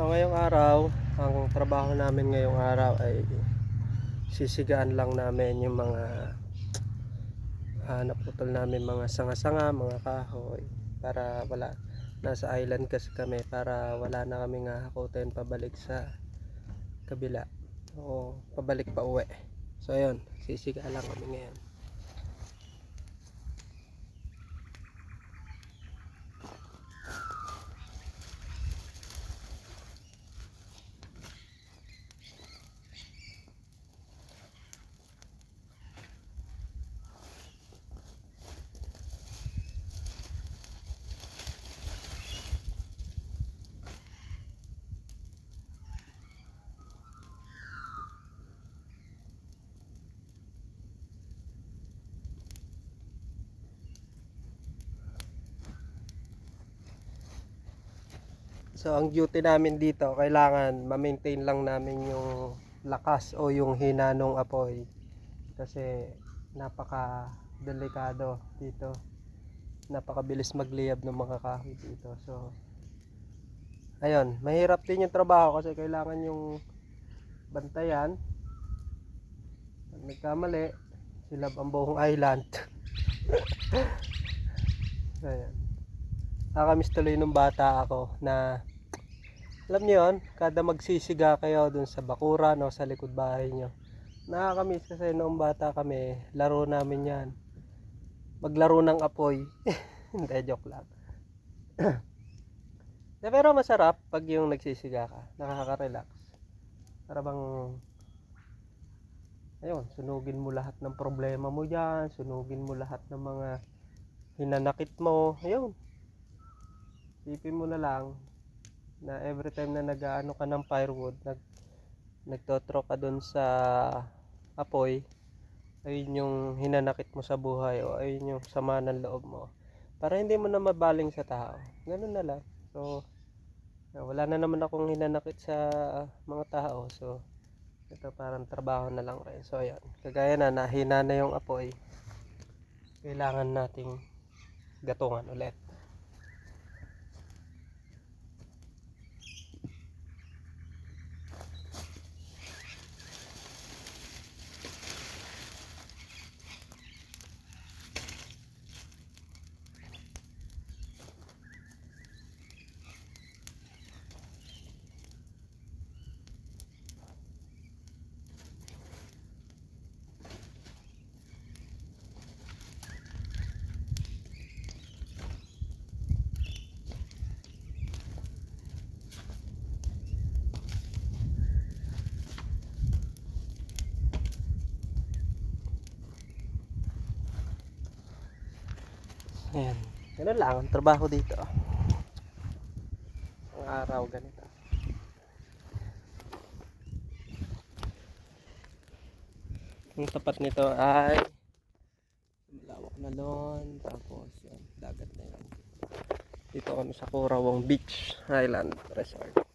So ngayong araw, ang trabaho namin ngayong araw ay sisigaan lang namin yung mga ah, naputol namin mga sanga-sanga, mga kahoy para wala nasa island kasi kami para wala na kaming hahakutin pabalik sa kabila o pabalik pa uwi. So ayun, sisiga lang kami ngayon. So ang duty namin dito, kailangan ma-maintain lang namin yung lakas o yung hina ng apoy. Kasi napaka delikado dito. Napakabilis magliyab ng mga kahoy dito. So ayun, mahirap din yung trabaho kasi kailangan yung bantayan. Pag nagkamali, silab ang buong island. Ayan. Nakakamiss tuloy nung bata ako na alam niyo yon kada magsisiga kayo dun sa bakuran o sa likod bahay nyo. Nakakamiss kasi noong bata kami, laro namin yan. Maglaro ng apoy. Hindi, joke lang. De, pero masarap pag yung nagsisiga ka. Nakaka-relax. Para bang, ayun, sunugin mo lahat ng problema mo dyan. Sunugin mo lahat ng mga hinanakit mo. Ayun. Isipin mo na lang na every time na nag-ano ka ng firewood, nag nagtotro ka doon sa apoy, ayun yung hinanakit mo sa buhay o ayun yung sama ng loob mo. Para hindi mo na mabaling sa tao. Ganun na lang. So, wala na naman akong hinanakit sa mga tao. So, ito parang trabaho na lang rin. So, ayan. Kagaya na, nahina na yung apoy. Kailangan nating gatungan ulit. Ayan. Ganun lang ang trabaho dito. Ang araw ganito. Ang tapat nito ay malawak na lawn tapos yun, dagat na yun. Dito kami sa Corawang Beach Island Resort.